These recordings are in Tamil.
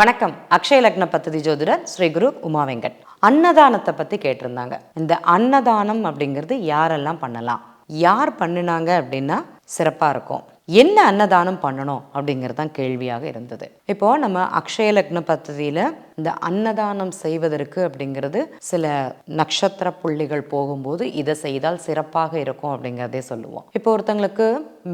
வணக்கம். அக்ஷய லக்ன பத்ததி ஜோதிடர் ஸ்ரீ குரு உமா வெங்கட். அன்னதானத்தை பற்றி கேட்டிருந்தாங்க. இந்த அன்னதானம் அப்படிங்கிறது யாரெல்லாம் பண்ணலாம்? யார் பண்ணினாங்க அப்படின்னா சிறப்பாக இருக்கும். என்ன அன்னதானம் பண்ணணும் அப்படிங்கிறது தான் கேள்வியாக இருந்தது. இப்போ நம்ம அக்ஷய லக்ன பദ്ധதியில் இந்த அன்னதானம் செய்வதற்கு அப்படிங்கிறது சில நட்சத்திர புள்ளிகள் போகும்போது இதை செய்தால் சிறப்பாக இருக்கும் அப்படிங்கிறதே சொல்லுவோம். இப்போ ஒருத்தங்களுக்கு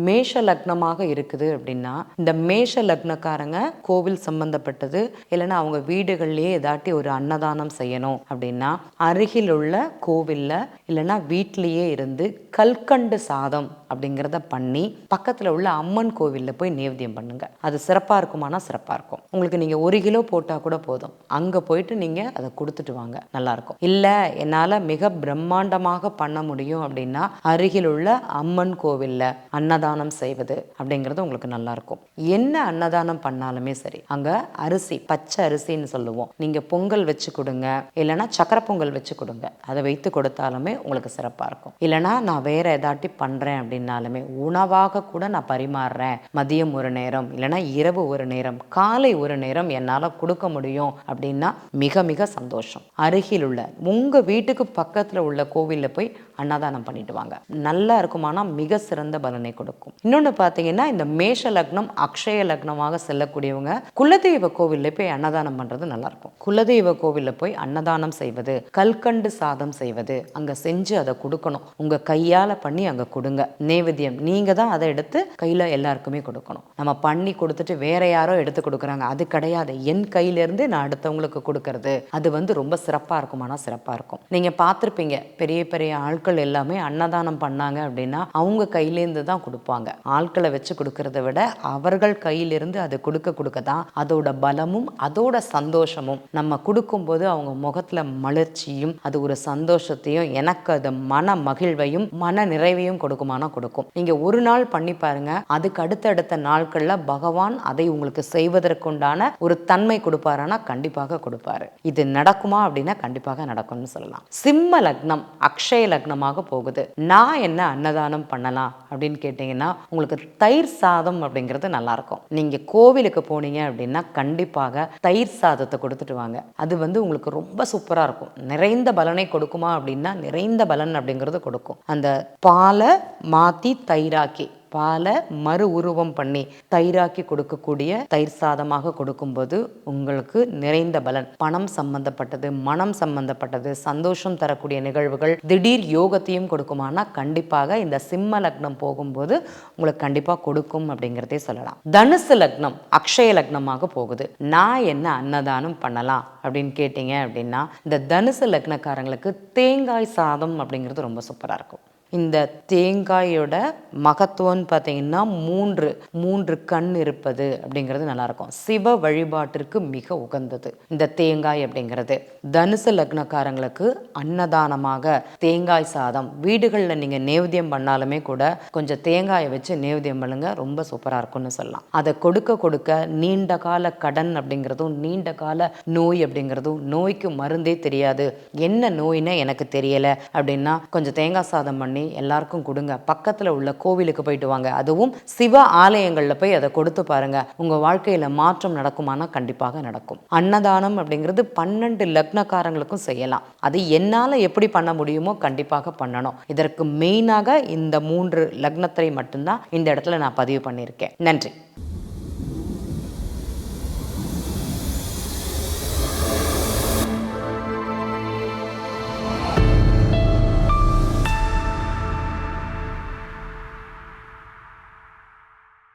மேஷ லக்னமாக இருக்குது அப்படின்னா இந்த மேஷ லக்னக்காரங்க கோவில் சம்பந்தப்பட்டது இல்லைன்னா அவங்க வீடுகள்லேயே ஏதாட்டி ஒரு அன்னதானம் செய்யணும் அப்படின்னா அருகில் உள்ள கோவில்ல இல்லைன்னா வீட்டிலேயே இருந்து கல்கண்டு சாதம் அப்படிங்கிறத பண்ணி பக்கத்தில் உள்ள அம்மன் கோவிலில் போய் நேவதியம் பண்ணுங்க. அது சிறப்பாக இருக்குமானா சிறப்பாக இருக்கும். உங்களுக்கு நீங்கள் ஒரு கிலோ போட்டால் கூட போதும். அங்கே போயிட்டு நீங்கள் அதை கொடுத்துட்டு வாங்க. நல்லாயிருக்கும் இல்லை என்னால் மிக பிரம்மாண்டமாக பண்ண முடியும் அப்படின்னா அருகில் உள்ள அம்மன் கோவிலில் அன்னதானம் செய்வது அப்படிங்கிறது உங்களுக்கு நல்லாயிருக்கும் என்ன அன்னதானம் பண்ணாலுமே சரி அங்கே அரிசி பச்சை அரிசின்னு சொல்லுவோம். நீங்கள் பொங்கல் வச்சு கொடுங்க இல்லைன்னா சக்கரை பொங்கல் வச்சு கொடுங்க. அதை வைத்து கொடுத்தாலுமே உங்களுக்கு சிறப்பாக இருக்கும். இல்லைன்னா நான் வேற ஏதாட்டி பண்ணுறேன் அப்படின்னாலுமே உணவாக கூட நான் பரிமாறுறேன். மதியம் ஒரு நேரம் இல்லைன்னா இரவு ஒரு நேரம் காலை ஒரு நேரம் என்னால் கொடுக்க முடியும் அப்படின்னா மிக மிக சந்தோஷம். அருகில் உள்ள உங்கள் வீட்டுக்கு பக்கத்தில் உள்ள கோவிலில் போய் அன்னதானம் பண்ணிட்டு வாங்க. நல்லா இருக்குமானா மிக சிறந்த பலனை கொடுக்கும். இன்னொன்று பார்த்தீங்கன்னா இந்த மேஷ லக்னம் அக்ஷய லக்னமாக செல்லக்கூடியவங்க குலதெய்வ கோவிலில் போய் அன்னதானம் பண்ணுறது நல்லாயிருக்கும். குலதெய்வ கோவிலில் போய் அன்னதானம் செய்வது கல்கண்டு சாதம் செய்வது அங்கே செஞ்சு அதை கொடுக்கணும். உங்கள் கையால் பண்ணி அங்கே கொடுங்க. நேவேத்தியம் நீங்கள் தான் அதை எடுத்து கையில் எல்லாருக்குமே கொடுக்கணும். நம்ம பண்ணி கொடுத்துட்டு வேற யாரோ எடுத்து கொடுக்குறாங்க. அது கிடையாது. என் கையிலேருந்து நான் அடுத்தவங்களுக்கு கொடுக்கறது அது வந்து ரொம்ப சிறப்பாக இருக்குமானா சிறப்பாக இருக்கும். நீங்கள் பார்த்துருப்பீங்க பெரிய பெரிய ஆட்கள் எல்லாமே அன்னதானம் பண்ணாங்க அப்படின்னா அவங்க கையிலேருந்து தான் கொடுப்பாங்க. ஆட்களை வச்சு கொடுக்கறத விட அவர்கள் கையிலிருந்து அது கொடுக்க கொடுக்க தான் அதோட பலமும் அதோட சந்தோஷமும் நம்ம கொடுக்கும்போது அவங்க முகத்தில் மலர்ச்சியும் அது ஒரு சந்தோஷத்தையும் எனக்கு அது மன மகிழ்வையும் மன நிறைவையும் கொடுக்குமானா கொடுக்கும். நீங்கள் ஒரு நாள் பண்ணி பாருங்க அதுக்கு அடுத்தடுத்த நாட்களில் பகவான் அதை உங்களுக்கு செய்வதற்குண்டான ஒரு தன்மை கொடுப்பாரானா கண்டிப்பாக கொடுப்பாரு. இது நடக்குமா அப்படின்னா கண்டிப்பாக நடக்கும்னு சொல்லலாம். சிம்ம லக்னம் அக்ஷய லக்னமாக போகுது. நான் என்ன அன்னதானம் பண்ணலாம் அப்படின்னு கேட்டிங்கன்னா உங்களுக்கு தயிர் சாதம் அப்படிங்கிறது நல்லாயிருக்கும். நீங்கள் கோவிலுக்கு போனீங்க அப்படின்னா கண்டிப்பாக தயிர் சாதத்தை கொடுத்துட்டு வாங்க. அது வந்து உங்களுக்கு ரொம்ப சூப்பராக இருக்கும். நிறைந்த பலனை கொடுக்குமா அப்படின்னா நிறைந்த பலன் அப்படிங்கிறது கொடுக்கும். அந்த பாலை மாற்றி தயிராக்கி பாலை மறு உருவம் பண்ணி தயிராக்கி கொடுக்கக்கூடிய தயிர் சாதமாக கொடுக்கும்போது உங்களுக்கு நிறைந்த பலன். பணம் சம்பந்தப்பட்டது மனம் சம்பந்தப்பட்டது சந்தோஷம் தரக்கூடிய நிகழ்வுகள் திடீர் யோகத்தையும் கொடுக்குமானா கண்டிப்பாக இந்த சிம்ம லக்னம் போகும்போது உங்களுக்கு கண்டிப்பாக கொடுக்கும் அப்படிங்கிறதே சொல்லலாம். தனுசு லக்னம் அக்ஷய லக்னமாக போகுது. நான் என்ன அன்னதானம் பண்ணலாம் அப்படின்னு கேட்டிங்க அப்படின்னா இந்த தனுசு லக்னக்காரங்களுக்கு தேங்காய் சாதம் அப்படிங்கிறது ரொம்ப சூப்பராக இருக்கும். இந்த தேங்காயோட மகத்துவம்னு பார்த்தீங்கன்னா மூன்று மூன்று கண் இருப்பது அப்படிங்கிறது நல்லாயிருக்கும். சிவ வழிபாட்டிற்கு மிக உகந்தது இந்த தேங்காய் அப்படிங்கிறது. தனுசு லக்னக்காரங்களுக்கு அன்னதானமாக தேங்காய் சாதம் வீடுகளில் நீங்கள் நேவதியம் பண்ணாலுமே கூட கொஞ்சம் தேங்காயை வச்சு நேவதியம் பண்ணுங்க ரொம்ப சூப்பராக இருக்கும்னு சொல்லலாம். அதை கொடுக்க கொடுக்க நீண்ட கால கடன் அப்படிங்கிறதும் நீண்ட கால நோய் அப்படிங்கிறதும் நோய்க்கு மருந்தே தெரியாது. என்ன நோயின்னு எனக்கு தெரியலை அப்படின்னா கொஞ்சம் தேங்காய் சாதம் பண்ணி பண்ணி எல்லாருக்கும் கொடுங்க. பக்கத்தில் உள்ள கோவிலுக்கு போயிட்டு வாங்க. அதுவும் சிவ ஆலயங்களில் போய் அதை கொடுத்து பாருங்க. உங்கள் வாழ்க்கையில் மாற்றம் நடக்குமானா கண்டிப்பாக நடக்கும். அன்னதானம் அப்படிங்கிறது பன்னெண்டு லக்னக்காரங்களுக்கும் செய்யலாம். அது என்னால் எப்படி பண்ண முடியுமோ கண்டிப்பாக பண்ணணும். இதற்கு மெயினாக இந்த மூன்று லக்னத்தை மட்டும்தான் இந்த இடத்துல நான் பதிவு பண்ணியிருக்கேன். நன்றி.